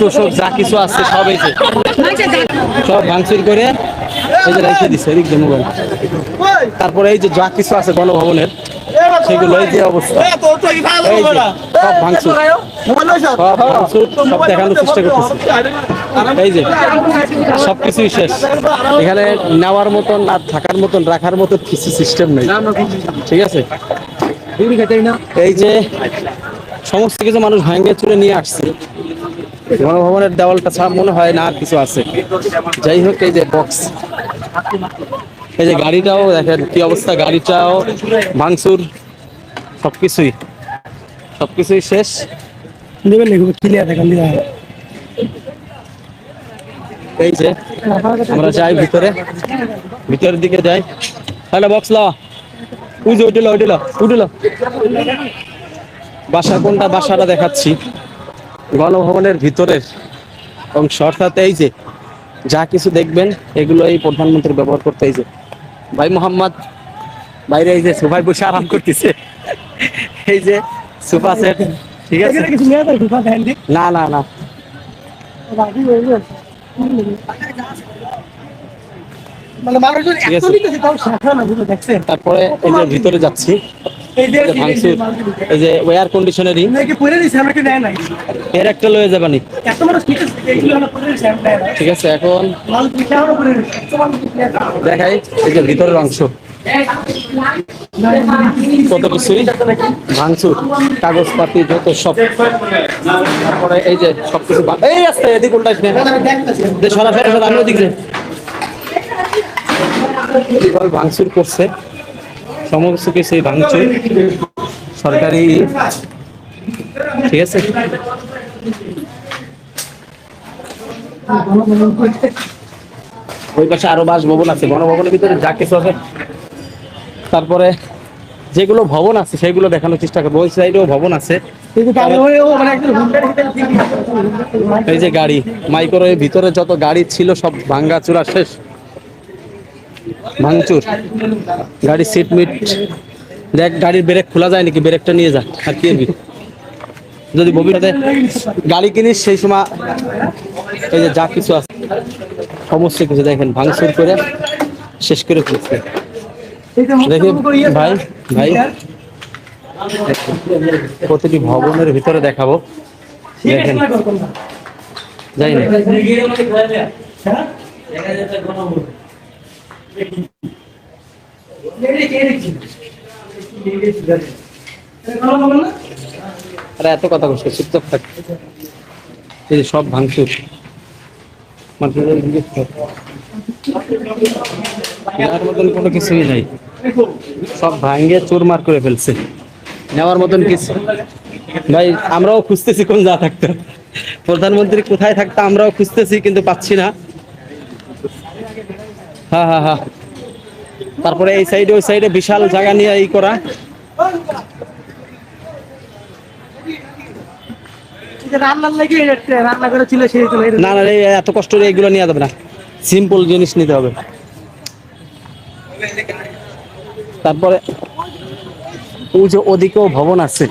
তোষক, যা কিছু আছে সব যে। সব ভাঙচুর করে তারপরে এই যে যা কিছু আছে গণভবনের, সেগুলো দেখানোর চেষ্টা করতেছে। এই যে সব কিছুই শেষ। এখানে নেওয়ার মতন আর থাকার মতন, রাখার মতন কিছু সিস্টেম নেই। ঠিক আছে? এই যে সমস্ত কিছু মানুষ ভাঙ্গে চুরে নিয়ে আসছে। গণভবনের দেওয়ালটা ছাড়া মনে হয় না আর কিছু আছে। যাই হোক এই যে বক্স এই যে গাড়িটাও দেখেন কি অবস্থা গাড়িটাও ভাঙচুর সবকিছুই। সবকিছুই শেষ। দেবেন ক্লিয়ার দেখান এই যে আমরা যাই ভিতরে। ভিতরের দিকে যাই। তাহলে বক্স লাও ওই যে উঠিল উঠিল উঠিল বাসা কোনটা বাসাটা দেখাচ্ছি। গণভবনের ভিতরের অংশ অর্থাৎ এই যে যা কিছু দেখবেন এগুলো এই প্রধানমন্ত্রী ব্যবহার করতে এই যে। ভাই মোহাম্মদ বাইরে এই যে সোফায় বসে আরাম করতেছে। এই যে সোফা সেট ঠিক আছে? না না না। তারপরে এই যে ভিতরে যাচ্ছি এই যে কন্ডিশনারিং এর একটা লয়ে যাবানি ঠিক আছে এখন দেখাই এই যে ভিতরের অংশ। কত কিছুই ভাঙচুর কাগজপাতি যত সব। তারপরে এই যে সব কিছু বা- এই আসতে এদিক সরা ফেরা আমি ওদিক রে। ভাঙচুর করছে। সমস্ত এই ভাঙচুর। সরকারি ঠিক আছে? ওই পাশে আরও বাসভবন আছে। গণভবনের ভিতরে যা কিছু আছে। তারপরে যেগুলো ভবন আছে, সেগুলো দেখানোর চেষ্টা করব। ওই সাইডেও ভবন আছে। এই যে গাড়ি মাইক্রোর ভিতরে যত গাড়ি ছিল, সব ভাঙ্গা চূড়া শেষ। ভাঙচুর। গাড়ির সিট মিট দেখ, গাড়ির ব্রেক খোলা যায় নাকি? ব্রেকটা নিয়ে যা আর কি? যদি ভবিষ্যতে গাড়ি কিনিস, সেই সময় এই যে যা কিছু আছে, সমস্ত কিছু দেখেন, ভাঙচুর করে শেষ করে ফেলছে। দেখি, ভাই ভাই, প্রতিটি ভবনের ভিতরে দেখাবো। দেখেন। যাই না। এত কথা বলছে চুপচাপ থাক। এই সব ভাঙচুর। নেওয়ার মতন কোনো কিছুই নাই। সব ভাঙ্গে চুরমার করে ফেলছে। নেওয়ার মতন কিছু ভাই, আমরাও খুঁজতেছি কোন যা থাকতো প্রধানমন্ত্রী কোথায় থাকতো আমরাও খুঁজতেছি, কিন্তু পাচ্ছি না। হ্যাঁ হ্যাঁ হ্যাঁ। তারপরে এই সাইডে ওই সাইডে বিশাল জায়গা নিয়ে এই করা রান্নার লাগে রান্না করে ছিল সেই তো না না এত কষ্ট করে এগুলো নিয়ে যাবে না। সিম্পল জিনিস নিতে হবে। তারপরে ওই যে ওদিকেও ভবন আছে।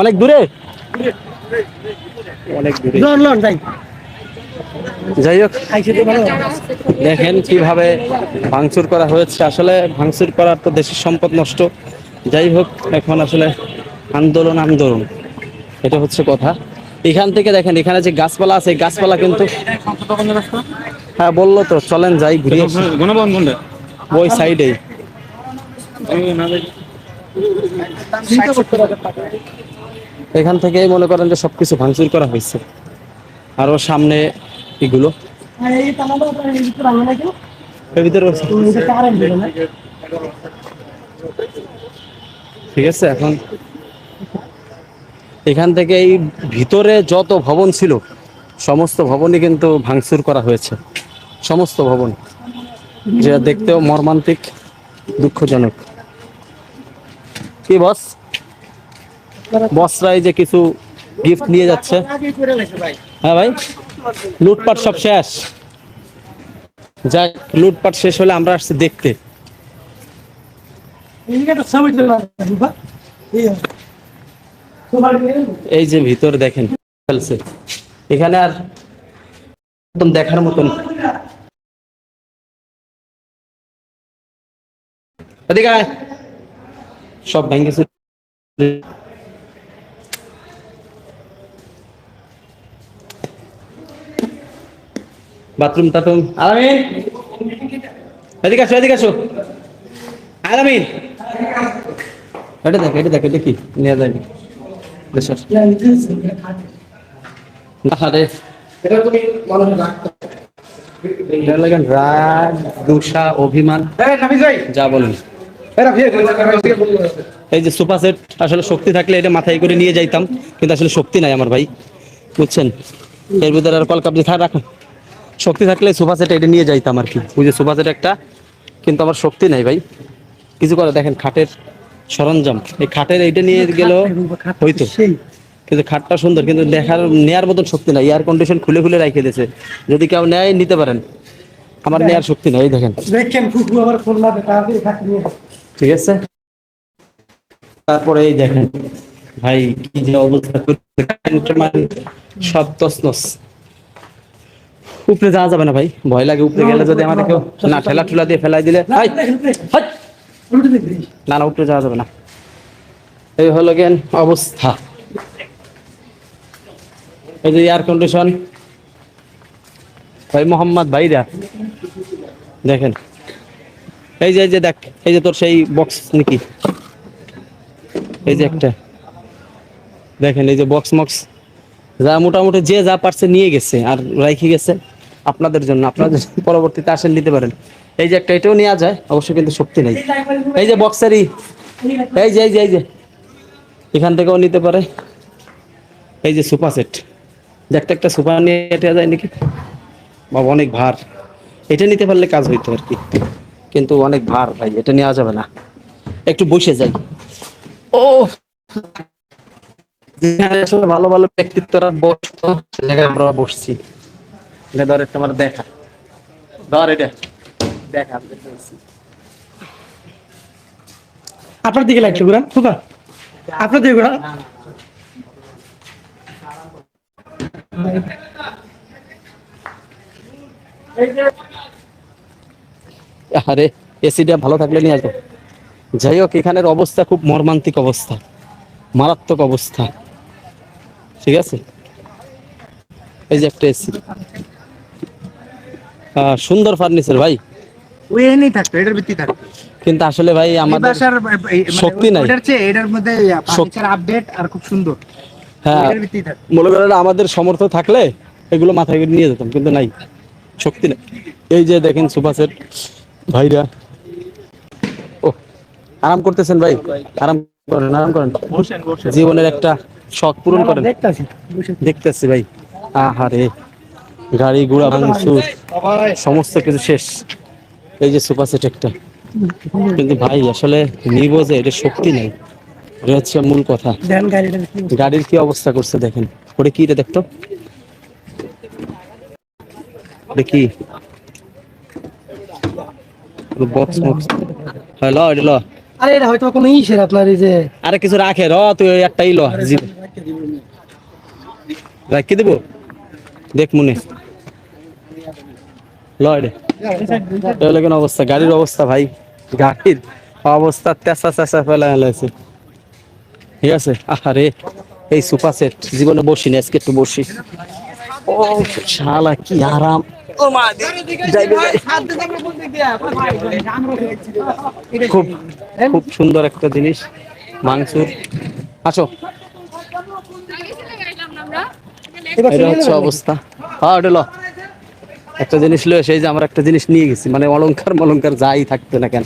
অনেক দূরে? অনেক দূরে। লন লন যাই। যাই হোক দেখেন কীভাবে ভাঙচুর করা হয়েছে। আসলে ভাঙচুর করার তো দেশের সম্পদ নষ্ট। যাই হোক এখন আসলে আন্দোলন আন্দোলন। এটা হচ্ছে কথা। এখান থেকে দেখেন এখানে যে গাছপালা আছে গাছপালা কিন্তু হ্যাঁ বলল তো চলেন যাই ঘুরে। ওই সাইডেই। এখান থেকেই মনে করেন যে সবকিছু ভাঙচুর করা হয়েছে। আরও সামনে এগুলো। ঠিক আছে, এখন এখান থেকে এই ভিতরে যত ভবন ছিল, সমস্ত ভবনই কিন্তু ভাঙচুর করা হয়েছে। সমস্ত ভবন। যা দেখতেও মর্মান্তিক, দুঃখজনক। কি বস? বসরা এই যে কিছু গিফট নিয়ে যাচ্ছে। হ্যাঁ ভাই, লুটপাট সব শেষ। যাক, লুটপাট শেষ হলে আমরা আসছি দেখতে। এই যে ভিতর দেখেন, ফেলছে। এখানে আর একদম দেখার মতন। এদিকে। সব ভেঙে বাথরুম টাথরুম আলামিন। এদিকে আসো এদিকে আসো। আলামিন। এটা দেখ এটা দেখ এটা কি? নিয়ে আরে রাগ দুষা অভিমান। যা বলেন। এই যে সোফা সেট আসলে শক্তি থাকলে এটা মাথায় করে নিয়ে যাইতাম কিন্তু আসলে শক্তি নাই আমার ভাই বুঝছেন? এর ভিতরে আর কল কাবজি খা রাখুন শক্তি থাকলে সোফা সেট এটা নিয়ে যাইতাম আর কি। ওই যে সোফা সেট একটা কিন্তু আমার শক্তি নাই ভাই। কিছু করে দেখেন খাটের সরঞ্জাম এই খাটের এইটা নিয়ে গেল হইতো। কিন্তু খাটটা সুন্দর কিন্তু দেখার নেয়ার মতন শক্তি নাই এয়ার কন্ডিশন খুলে খুলে রাখে দিয়েছে। যদি কেউ নেয় নিতে পারেন। আমার নেয়ার শক্তি নাই দেখেন। দেখেন ফুকু আবার খুলনা তাড়াতাড়ি খাট নিয়ে ঠিক আছে? তারপরে এই দেখেন ভাই কি যে অবস্থা করছে, মানে সব তসনস উপরে যাওয়া যাবে না ভাই ভয় লাগে উপরে গেলে যদি আমাদের কেউ না ঠেলা ঠুলা দিয়ে ফেলাই দিলে। দেখবি না না উপরে যাওয়া যাবে না। এই হলো গেন অবস্থা। এই যে এয়ার কন্ডিশন ভাই মোহাম্মদ ভাইরা দেখেন। এই যে এই যে দেখ, এই যে তোর সেই বক্স নাকি? এই যে একটা। দেখেন, এই যে বক্স মক্স যা মোটামুটি যে যা পারছে নিয়ে গেছে আর রাইখে গেছে আপনাদের জন্য। আপনাদের পরবর্তীতে আসেন, নিতে পারেন। এই যে একটা, এটাও নেওয়া যায়, অবশ্য কিন্তু শক্তি নেই। এই যে বক্সারি এই যে এই যে এই যে। এখান থেকেও নিতে পারে। এই যে সুপার সেট দেখতে একটা সুপার নিয়ে এটা যায় নাকি? বাবা, অনেক ভার। এটা নিতে পারলে কাজ হইতো আর কি। কিন্তু অনেক ভার ভাই এটা নেওয়া যাবে না। একটু বসে যাই। ও! আসলে ভালো ভালো ব্যক্তিত্বরা বসতো সে জায়গায় আমরা বসছি। এটা ধর একটা আমার দেখা। ধর এটা। দেখা আপনার দিকে লাগছে ঘুরান ফুকা আপনার দিকে ঘুরান আরে এসিটা ভালো থাকলে নিয়ে আসব। যাই হোক এখানের অবস্থা খুব মর্মান্তিক অবস্থা মারাত্মক অবস্থা। ঠিক আছে? এই যে একটা এসি সুন্দর ফার্নিচার ভাই। ওই থাকতো এটার ভিত্তি থাকতো। কিন্তু আসলে ভাই আমাদের মানে শক্তি নাই। চেয়ে এটার মধ্যে ফার্নিচার আপডেট আর খুব সুন্দর। হ্যাঁ মনে করেন আমাদের সমর্থ থাকলে এগুলো মাথায় করে নিয়ে যেতাম কিন্তু নাই শক্তি নেই। এই যে দেখেন সুপার সেট ভাইরা। ও আরাম করতেছেন ভাই? আরাম করেন আরাম করেন। জীবনের একটা শখ পূরণ করেন। দেখতেছি দেখতেছি ভাই। আহারে গাড়ি ঘোড়া ভাঙচুর সমস্ত কিছু শেষ। এই যে সুপার সেট একটা। কিন্তু ভাই আসলে নিব যে এটা শক্তি নেই। এটা হচ্ছে মূল কথা। দেন গাড়িটা গাড়ির কি অবস্থা করছে দেখেন। ওটা কি এটা দেখতো? কি? বক্স বক্স হ্যাঁ ল এটা ল। আরে এটা হয়তো কোনো ইসের আপনার এই যে আরে কিছু রাখে র তুই ওই একটাই ল জি রাখি দেবো দেখ মনে। ল এটা। কেন অবস্থা? গাড়ির অবস্থা ভাই। গাড়ির অবস্থা তেসা চেঁচা ফেলা হয়েছে ঠিক আছে? আরে এই সুপার সেট জীবনে বসি না আজকে একটু বসি। ও শালা কি আরাম। খুব খুব সুন্দর একটা জিনিস মাংসুর। আসো। এটা হচ্ছে অবস্থা। হ্যাঁ ওটা লো। একটা জিনিস লয়ে সেই যে আমরা একটা জিনিস নিয়ে গেছি মানে অলংকার মলঙ্কার যাই থাকতো না কেন।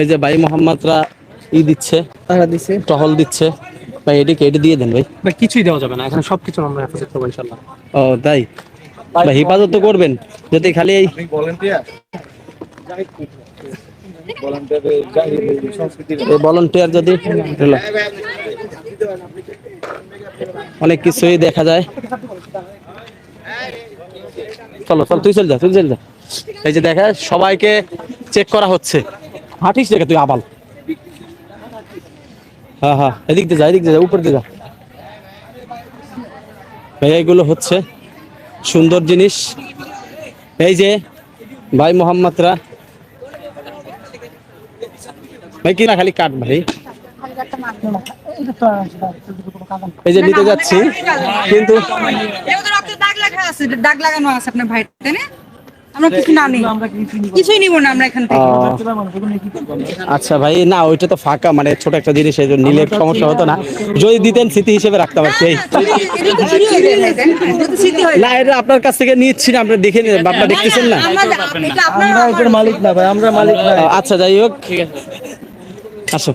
এই যে ভাই মোহাম্মদরা ই দিচ্ছে টাকা দিছে। টহল দিচ্ছে। ভাই এটি দিয়ে দেন ভাই। ভাই কিছুই দেওয়া যাবে না। এখানে সবকিছু আমরা হেফাজত করব ইনশাল্লাহ ও তাই? ভাই হেফাজত তো করবেন যদি খালি এই ভলেন্টিয়ার যদি অনেক কিছুই দেখা যায়। চলো চলো তুই চল যা তুই চল যা। এই যে দেখা সবাইকে চেক করা হচ্ছে। হাঁটিস দেখে তুই আবাল। হ্যাঁ হ্যাঁ এদিক দিয়ে যা, এদিক দিয়ে যা, উপর দিয়ে যা। ভাই এইগুলো হচ্ছে সুন্দর জিনিস। এই যে ভাই মোহাম্মদরা। ভাই, কিনা খালি কাট ভাই। এই যে নিতে যাচ্ছি, কিন্তু এগুলো দাগ আছে, দাগ লাগানো আছে আপনার ভাই তাই না? আমরা কিছু না নেই। কিছুই নিব না আমরা এখান থেকে। আচ্ছা ভাই না ওইটা তো ফাঁকা মানে ছোট একটা জিনিস এই জন্য নিলে সমস্যা হতো না। যদি দিতেন স্মৃতি হিসেবে রাখতে পারছি এই। এটা তো চুরি হয়ে যায়, তাই না? এটা আপনার কাছ থেকে নিচ্ছি না আপনি দেখে নিন আপনার দেখতেছেন না? আমরা মালিক না ভাই আমরা মালিক না। আচ্ছা যাই হোক। আসো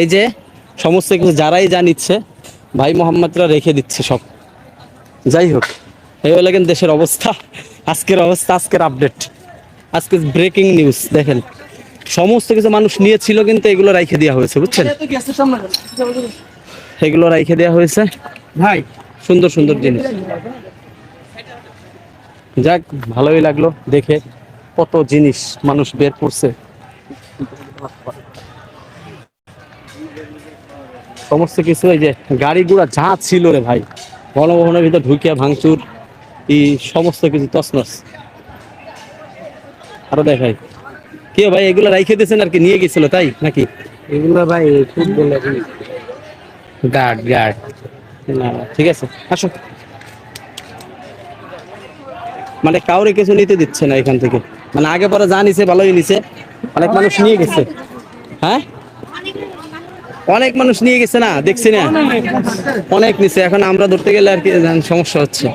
এই যে সমস্ত কিছু যারাই যা নিচ্ছে ভাই মোহাম্মদরা রেখে দিচ্ছে সব। যাই হোক এই হলো দেশের অবস্থা। আজকের অবস্থা আজকের আপডেট আজকে ব্রেকিং নিউজ দেখেন। সমস্ত কিছু মানুষ নিয়েছিল কিন্তু এগুলো রাইখে দেওয়া হয়েছে বুঝছেন? এগুলো রাইখে দেওয়া হয়েছে। ভাই। সুন্দর সুন্দর জিনিস। যাক ভালোই লাগল দেখে। কত জিনিস মানুষ বের করছে। সমস্ত কিছু এই যে গাড়ি গুড়া যা ছিল রে ভাই গণভবনের ভিতর ঢুকিয়া ভাঙচুর। এই সমস্ত কিছু তছনছ। আরও দেখাই। কে ভাই এগুলো রাইখে দিয়েছেন আর কি নিয়ে গেছিল তাই নাকি? এগুলো ভাই ফুটবল গার্ড গার্ড। না ঠিক আছে আসো। মানে কাউরে কিছু নিতে দিচ্ছে না এখান থেকে। মানে আগে পরে যা নিছে ভালোই নিছে। অনেক মানুষ নিয়ে গেছে। হ্যাঁ? অনেক মানুষ নিয়ে গেছে না দেখছি না। অনেক নিছে এখন আমরা ধরতে গেলে আর কি সমস্যা হচ্ছে।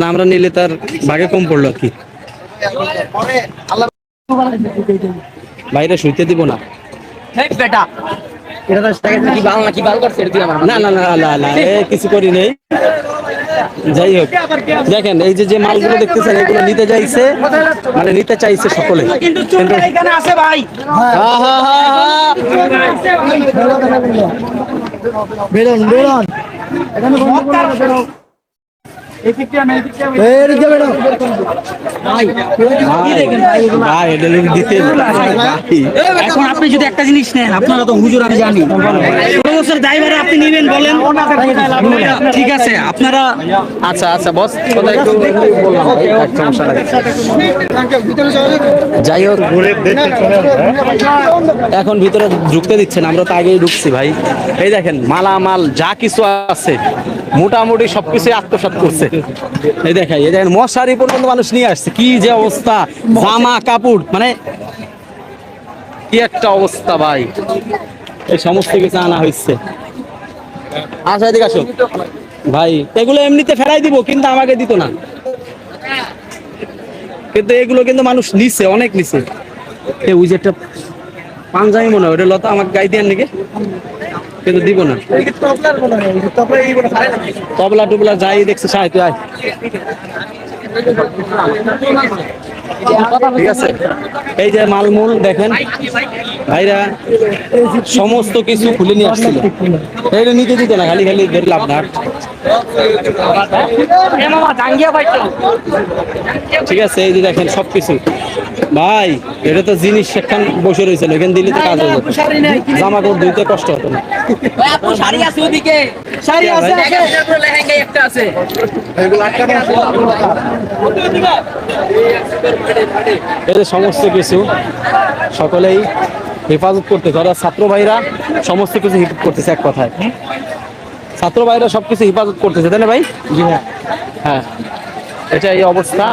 না, আমরা নিলে তার ভাগে কম পড়ল কি। বাইরে শুইতে দিব না। না না না না না কিছু করি নেই। যাই হোক, দেখেন, এই যে মালগুলো দেখতেছেন, এগুলো নিতে চাইছে মানে নিতে চাইছে সকলে। বেরোন বেরোন। এখানে আপনি যদি একটা জিনিস নেন, আপনারা তো হুজুর, আমি জানি। আপনি নেবেন বলেন। ঠিক আছে, আপনারা আচ্ছা আচ্ছা বস। যাই হোক, এখন ভিতরে ঢুকতে দিচ্ছেন, আমরা তো আগেই ঢুকছি ভাই। এই দেখেন, মালামাল, যা কিছু আছে। মোটামুটি সবকিছু আত্মসাৎ করছে। এই দেখাই এই দেখেন, মশারি পর্যন্ত মানুষ নিয়ে আসছে। কি যে অবস্থা, জামা, কাপড় মানে কি একটা অবস্থা ভাই। এই সমস্ত কিছু আনা হয়েছে। আসা এদিকে আসো। ভাই, এগুলো এমনিতে ফেরাই দিব, কিন্তু আমাকে দিত না। কিন্তু এগুলো কিন্তু মানুষ নিছে, অনেক নিছে। ওই যে একটা পাঞ্জাবি মনে হয়, ওটা লতা আমাকে গাই দেন নাকি? কিন্তু দিব না। তবলা টুবলা যাই দেখছে সাহিত্য আয়। ঠিক আছে? এই যে মালমূল দেখেন, ভাইরা সমস্ত কিছু খুলে নিয়ে আসছিল। এইটা নিতে দিত না, খালি খালি ধরে লাভ না। ঠিক আছে, এই যে দেখেন সবকিছু। ভাই এটা তো জিনিস সেখান বসে রয়েছিল এখানে দিলে তো কাজ হয়ে যেত জামা কাপড় ধুইতে কষ্ট হতো না। শাড়ি আছে আছে এই যে সমস্ত কিছু সকলেই হেফাজত করতেছে অর্থাৎ ছাত্র ভাইরা সমস্ত কিছু হেফাজত করতেছে এক কথায়। ছাত্র ভাইরা সবকিছু হেফাজত করতেছে তাই না ভাই? জি হ্যাঁ। হ্যাঁ। এটা এই অবস্থা।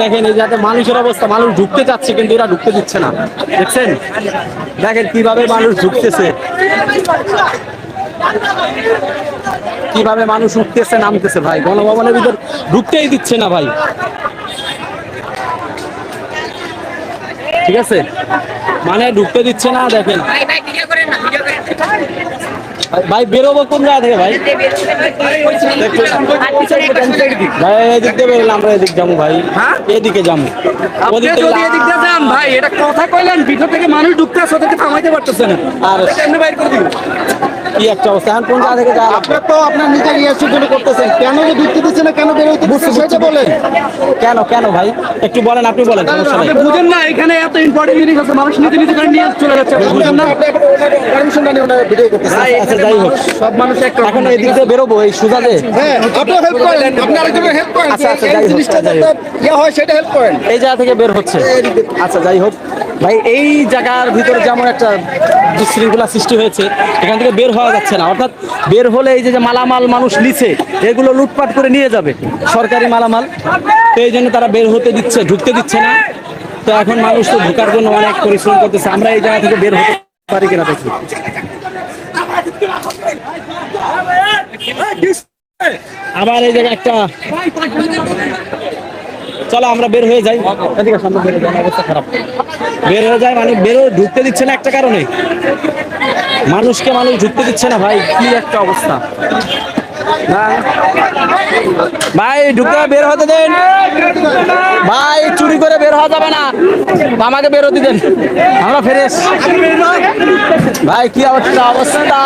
দেখেন এই যাতে মানুষের অবস্থা, মানুষ ঢুকতে চাচ্ছে, কিন্তু এরা ঢুকতে দিচ্ছে না। দেখছেন? দেখেন কীভাবে মানুষ ঢুকতেছে। কীভাবে মানুষ উঠতেছে, নামতেছে, ভাই। গণভবনের ভিতর ঢুকতেই দিচ্ছে না, ভাই। ঠিক আছে? মানে ঢুকতে দিচ্ছে না, দেখেন। ভাই বেরোবো কোন জায়গা থেকে ভাই? ভাই এদিক দিয়ে বেরোলে আমরা এদিক যাব ভাই। হ্যাঁ? এদিকে যাব। আপনি ওদিক থেকে যদি এদিক দিয়ে যান ভাই এটা কথা কইলেন ভিতর থেকে মানুষ ঢুকতে আসে ওদেরকে থামাইতে পারতেছে না। আর বাইর করে দিবেন। কি একটা অবস্থা? এখন কোন জায়গা থেকে যাওয়া লাগবে? তো আপনার নিজের রিয়াকশন জন্য করতেছেন। কেন যে ঢুকতে দিচ্ছে না কেন বেরোতে দিচ্ছে সেটা বলেন। কেন কেন ভাই? একটু বলেন আপনি বলেন সমস্যা নেই। বুঝেন না এখানে এত ইম্পর্টেন্ট জিনিস আছে মানুষ নিজে নিজে করে নিয়ে চলে যাচ্ছে। আপনি বুঝেন পারমিশন নিয়ে ওনারা ভিডিও করতেছেন যাই হোক সব মানুষ একটা এখন এদিক দিয়ে বেরোবো এই সুজা হ্যাঁ আপনি হেল্প করেন। আপনি আরেকজনের হেল্প করেন। আচ্ছা, আচ্ছা, এই জিনিসটা যাতে ইয়ে হয় সেটা হেল্প করেন। এই জায়গা থেকে বের হচ্ছে। আচ্ছা যাই হোক। ভাই এই জায়গার ভিতরে যেমন একটা বিশৃঙ্খলা সৃষ্টি হয়েছে এখান থেকে বের হওয়া যাচ্ছে না। অর্থাৎ বের হলে এই যে যে মালামাল মানুষ নিছে এগুলো লুটপাট করে নিয়ে যাবে সরকারি মালামাল। তো এই জন্য তারা বের হতে দিচ্ছে ঢুকতে দিচ্ছে না। তো এখন মানুষ তো ঢোকার জন্য অনেক পরিশ্রম করতেছে। আমরা এই জায়গা থেকে বের হতে পারি কিনা দেখি। আবার এই জায়গায় একটা চলো আমরা বের হয়ে যাই। এদিকে বের হয়ে অবস্থা খারাপ। বের হয়ে যায় মানে বেরো ঢুকতে দিচ্ছে না একটা কারণে। মানুষকে মানুষ ঢুকতে দিচ্ছে না ভাই, কি একটা অবস্থা। ভাই, ঢুকে বের হতে দেন। ভাই, চুরি করে বের হওয়া যাবে না। আমাকে বের হতে দেন। আমরা ফেরেস ভাই, কি অবস্থা? অবস্থা।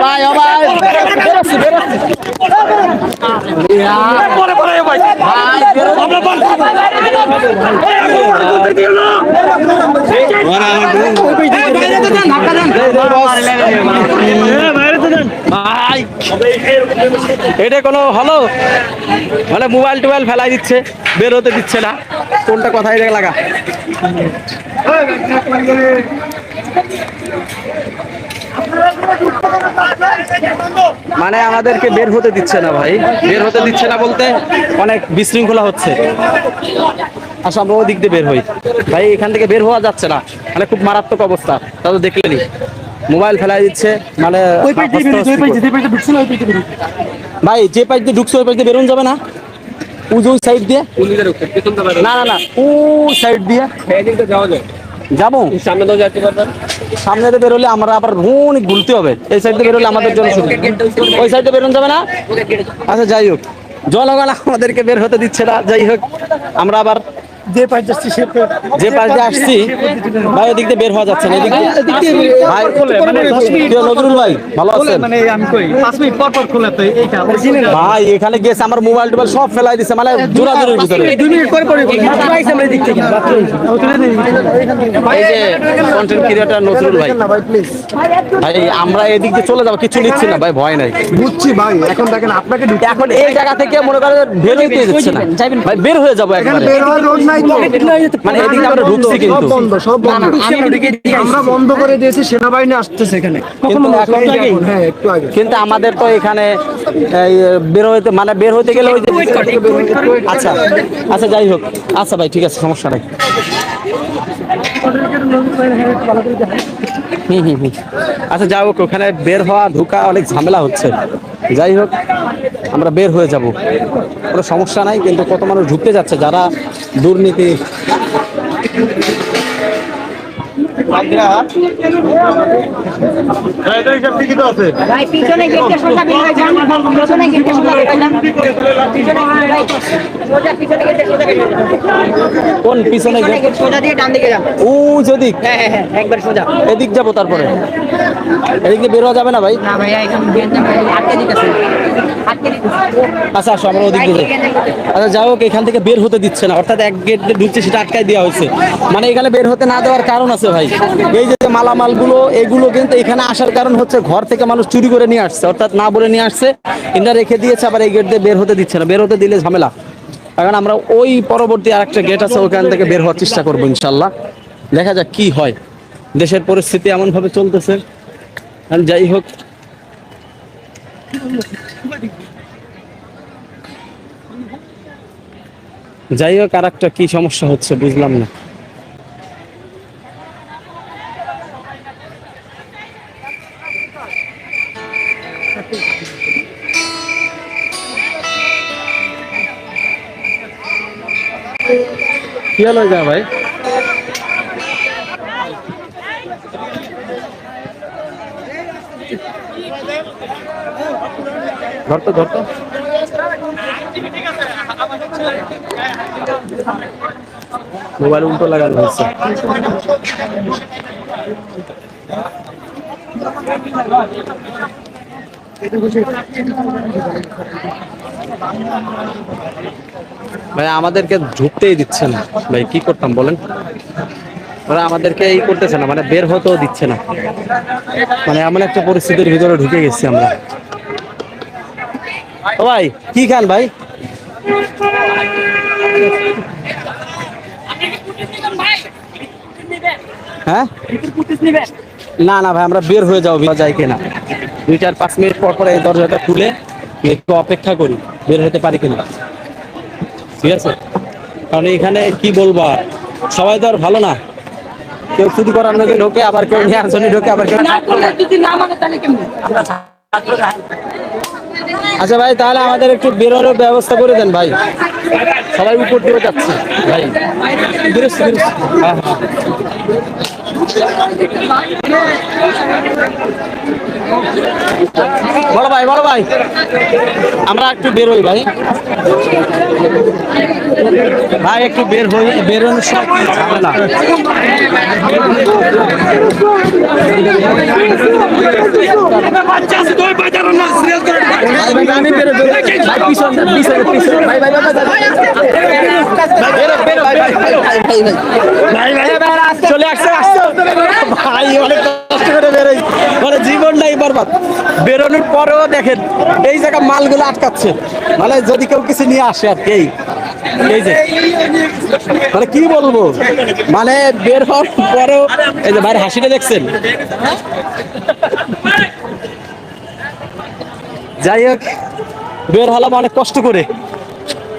ভাই এটা কোনো হলো? মানে মোবাইল টোবাইল ফেলাই দিচ্ছে বের হতে দিচ্ছে না। কোনটা কথাই লাগা? মানে আমাদেরকে বের হতে দিচ্ছে না ভাই। বের হতে দিচ্ছে না বলতে অনেক বিশৃঙ্খলা হচ্ছে। আসো আমরা ওদিক দিয়ে বের হই। ভাই এখান থেকে বের হওয়া যাচ্ছে না। মানে খুব মারাত্মক অবস্থা। তা তো দেখলেনি মোবাইল ফেলাই দিচ্ছে মানে ভাই যে পাইপ দিয়ে ঢুকছে ওই পাইপ দিয়ে বেরোন যাবে না। উজ ওই সাইড দিয়ে। না না না ও সাইড দিয়ে। যাব। সামনে তো পারবেন। সামনে তো বেরোলে আমরা আবার অনেক ঘুরতে হবে। এই সাইড বেরোলে আমাদের জন্য। ওই সাইডে বেরোন যাবে না? আচ্ছা যাই হোক। জনগণ আমাদেরকে বের হতে দিচ্ছে না। যাই হোক আমরা আবার যে পাঁচ যাচ্ছি সে যে পাশে আসছি ভাই এদিক দিয়ে বের হওয়া যাচ্ছে না এদিক দিয়ে ভাই নজরুল ভাই ভালো আছেন? মানে আমি কই পাঁচ মিনিট পর পর খোলা তো এইটা ভাই এখানে গেছে আমার মোবাইল টোবাইল সব ফেলাই দিছে মানে ভিতরে। মিনিট পরে পরে আমরা দিক থেকে। এই যে কন্টেন্ট ক্রিয়েটর নজরুল ভাই। ভাই আমরা এদিক দিয়ে চলে যাব কিছু নিচ্ছি না ভাই ভয় নাই। বুঝছি ভাই এখন দেখেন আপনাকে এখন এই জায়গা থেকে মনে করেন বের হইতে দিচ্ছে না। ভাই বের হয়ে যাব এখানে বের হওয়ার রোড নাই তো। মানে এদিকে আমরা ঢুকছি কিন্তু। বন্ধ সব বন্ধ। আমরা বন্ধ করে দিয়েছি সেনাবাহিনী আসতেছে এখানে। কিন্তু হ্যাঁ একটু আগে। কিন্তু আমাদের তো এখানে বের হইতে মানে বের হইতে গেলে ওই যে আচ্ছা আচ্ছা যাই হোক। আচ্ছা ভাই ঠিক আছে সমস্যা নাই। হুম হুম হুম। আচ্ছা যাই হোক ওখানে বের হওয়া ঢোকা অনেক ঝামেলা হচ্ছে। যাই হোক। আমরা বের হয়ে যাব। কোনো সমস্যা নাই কিন্তু কত মানুষ ঢুকতে যাচ্ছে যারা দুর্নীতি ভাই ভাই, কোন পিছনে পিছনে গেট গেট সোজা দিয়ে ডান দিকে যান। ও যদি হ্যাঁ হ্যাঁ হ্যাঁ একবার সোজা। এদিক যাব তারপরে। এদিকে দিয়ে বের হওয়া যাবে না ভাই? না এখানে আটকে দিতেছে। আচ্ছা আসো, আমরা ওদিক দিয়ে। আচ্ছা যাই হোক, এখান থেকে বের হতে দিচ্ছে না। অর্থাৎ এক গেট ঢুকছে, সেটা আটকায় দেওয়া হয়েছে। মানে এখানে বের হতে না দেওয়ার কারণ আছে ভাই। এই যে মালামালগুলো, এগুলো কিন্তু এখানে আসার কারণ হচ্ছে ঘর থেকে মানুষ চুরি করে নিয়ে আসছে। অর্থাৎ না বলে নিয়ে আসছে কিন্তু রেখে দিয়েছে, আবার এই গেট দিয়ে বের হতে দিচ্ছে না। বের হতে দিলে ঝামেলা। এখন আমরা ওই পরবর্তী আরেকটা গেট আছে, ওখান থেকে বের হওয়ার চেষ্টা করব ইনশাল্লাহ। দেখা যাক কি হয়। দেশের পরিস্থিতি এমন ভাবে চলতেছে। যাই হোক যাই হোক আর একটা কি সমস্যা হচ্ছে বুঝলাম না। কি হলো যা ভাই মোবাইল উল্টো লাগানো হয়েছে। ভাই, আমাদেরকে ঢুকতেই দিচ্ছে না। ভাই, কি করতাম বলেন? ওরা আমাদেরকে এই করতেছে না মানে বের হতেও দিচ্ছে না। মানে এমন একটা পরিস্থিতির ভিতরে ঢুকে গেছি আমরা। ও ভাই, কি খান ভাই? হ্যাঁ? না না ভাই, আমরা বের হয়ে যাব যাই কিনা। দুই চার পাঁচ মিনিট পর পর এই দরজাটা খুলে একটু অপেক্ষা করি, বের হতে পারি কিনা। ঠিক আছে? কারণ এখানে কি বলব সবাই তো আর ভালো না। কেউ চুরি করার ঢোকে, আবার কেউ জন্য ঢোকে, আবার কেউ আচ্ছা ভাই তাহলে আমাদের একটু বেরোনোর ব্যবস্থা করে দেন ভাই সবাই উপর দিয়ে যাচ্ছে ভাই। হ্যাঁ, হ্যাঁ। বড় ভাই বড় ভাই। আমরা একটু বেরোই ভাই। ভাই, একটু বের হই বেরোনোর সব চলে আসছে। আসতে ভাই, অনেক কষ্ট করে বেরোই মানে জীবনটাই বরবাদ বেরোনোর পরেও দেখেন এই জায়গা মালগুলো আটকাচ্ছে। মানে যদি কেউ কিছু নিয়ে আসে আর কি, এই যে। মানে কি বলব? মানে বের হওয়ার পরেও এই যে ভাইয়ের হাসিটা দেখছেন। যাই হোক, বের হলাম অনেক কষ্ট করে।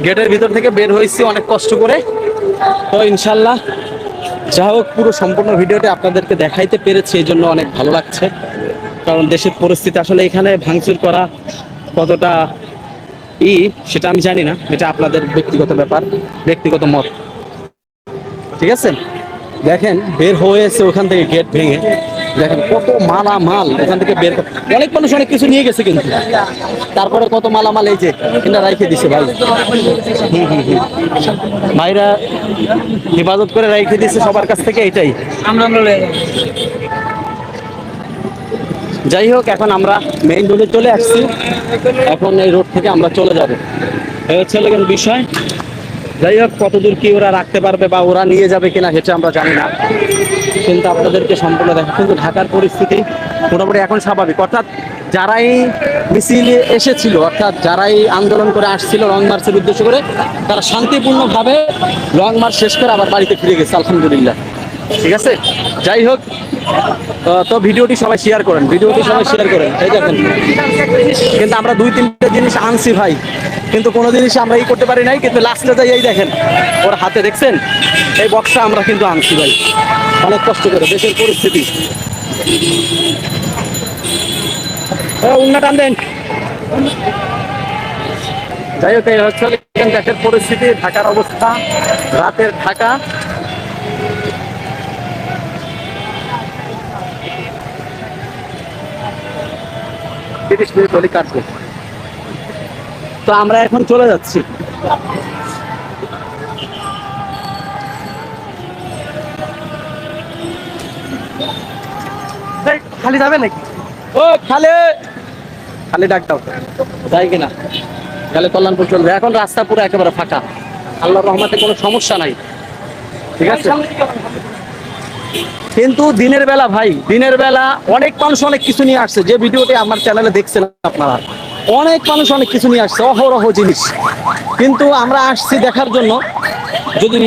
গেটের ভিতর থেকে বের হয়েছি অনেক কষ্ট করে। তো ইনশাল্লাহ যা হোক, পুরো সম্পূর্ণ ভিডিওটি আপনাদেরকে দেখাইতে পেরেছি, এই জন্য অনেক ভালো লাগছে। কারণ দেশের পরিস্থিতি আসলে এখানে ভাঙচুর করা কতটা ই সেটা আমি জানি না। এটা আপনাদের ব্যক্তিগত ব্যাপার ব্যক্তিগত মত। ঠিক আছে? দেখেন বের হয়েছে ওখান থেকে গেট ভেঙে। দেখেন কত মালা মাল এখান থেকে বের অনেক মানুষ অনেক কিছু নিয়ে গেছে কিন্তু। তারপরে কত মালামাল এই যে এটা রাইখে দিছে ভাই। হুম, হুম, হুম। ভাইরা হেফাজত করে রাইখে দিছে সবার কাছ থেকে এটাই। আমরা যাই হোক, এখন আমরা মেইন রোডে চলে আসছি। এখন এই রোড থেকে আমরা চলে যাব। এই হচ্ছে বিষয়। যাই হোক, কতদূর কি ওরা রাখতে পারবে বা ওরা নিয়ে যাবে কিনা সেটা আমরা জানি না। কিন্তু আপনাদেরকে সম্পূর্ণ দেখা। কিন্তু ঢাকার পরিস্থিতি মোটামুটি এখন স্বাভাবিক। অর্থাৎ যারাই মিছিল এসেছিল, অর্থাৎ যারাই আন্দোলন করে আসছিল লং মার্চের উদ্দেশ্য করে, তারা শান্তিপূর্ণভাবে লং মার্চ শেষ করে আবার বাড়িতে ফিরে গেছে, আলহামদুলিল্লাহ। ঠিক আছে? যাই হোক তো ভিডিওটি সবাই শেয়ার করেন ভিডিওটি সবাই শেয়ার করেন এই দেখেন। কিন্তু আমরা দুই তিনটে জিনিস আনছি ভাই কিন্তু কোনো জিনিস আমরা ই করতে পারি নাই কিন্তু লাস্টে যাই এই দেখেন ওর হাতে দেখছেন? এই বক্সটা আমরা কিন্তু আনছি ভাই। অনেক কষ্ট করে দেশের পরিস্থিতি। ও, উন্না টান দেন। যাই হোক এই হচ্ছে দেশের পরিস্থিতি ঢাকার অবস্থা রাতের ঢাকা। তিরিশ মিনিট হলে কাটবে তো আমরা এখন চলে যাচ্ছি। খালি যাবে নাকি? ও, খালি! খালি ডাক দাও। যাই কিনা। গেলে কল্যাণপুর চলবে। এখন রাস্তা পুরো একেবারে ফাঁকা। আল্লাহ রহমতে কোনো সমস্যা নাই। ঠিক আছে? কিন্তু দিনের বেলা ভাই দিনের বেলা অনেক মানুষ অনেক কিছু নিয়ে আসছে। যে ভিডিওটি আমার চ্যানেলে দেখছেন আপনারা অনেক মানুষ অনেক কিছু নিয়ে আসছে অহরহ জিনিস। কিন্তু আমরা আসছি দেখার জন্য যদি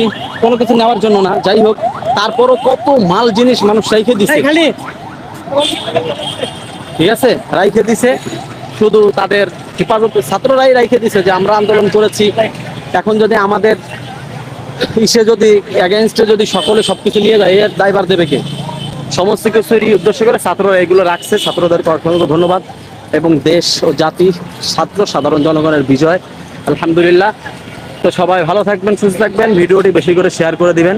কোনো কিছু নেওয়ার জন্য না যাই হোক তারপরও কত মাল জিনিস মানুষ রেখে দিছে। খালি। ঠিক আছে? রাইখে দিছে শুধু তাদের হেফাজত ছাত্ররাই রাইখে দিছে যে আমরা আন্দোলন করেছি। এখন যদি আমাদের ইসে যদি এগেনস্টে যদি সকলে সবকিছু নিয়ে যায় এর দায়ভার দেবে কে? সমস্ত কিছুরই উদ্দেশ্য করে ছাত্ররা এগুলো রাখছে ছাত্রদেরকে অসংখ্য ধন্যবাদ। এবং দেশ ও জাতি, ছাত্র, সাধারণ জনগণের বিজয়। আলহামদুলিল্লাহ। তো সবাই ভালো থাকবেন, সুস্থ থাকবেন। ভিডিওটি বেশি করে শেয়ার করে দিবেন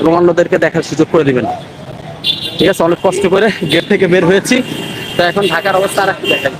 এবং অন্যদেরকে দেখার সুযোগ করে দিবেন। ঠিক আছে, অনেক কষ্ট করে গেট থেকে বের হয়েছি। তো এখন ঢাকার অবস্থা আর একটু দেখাই।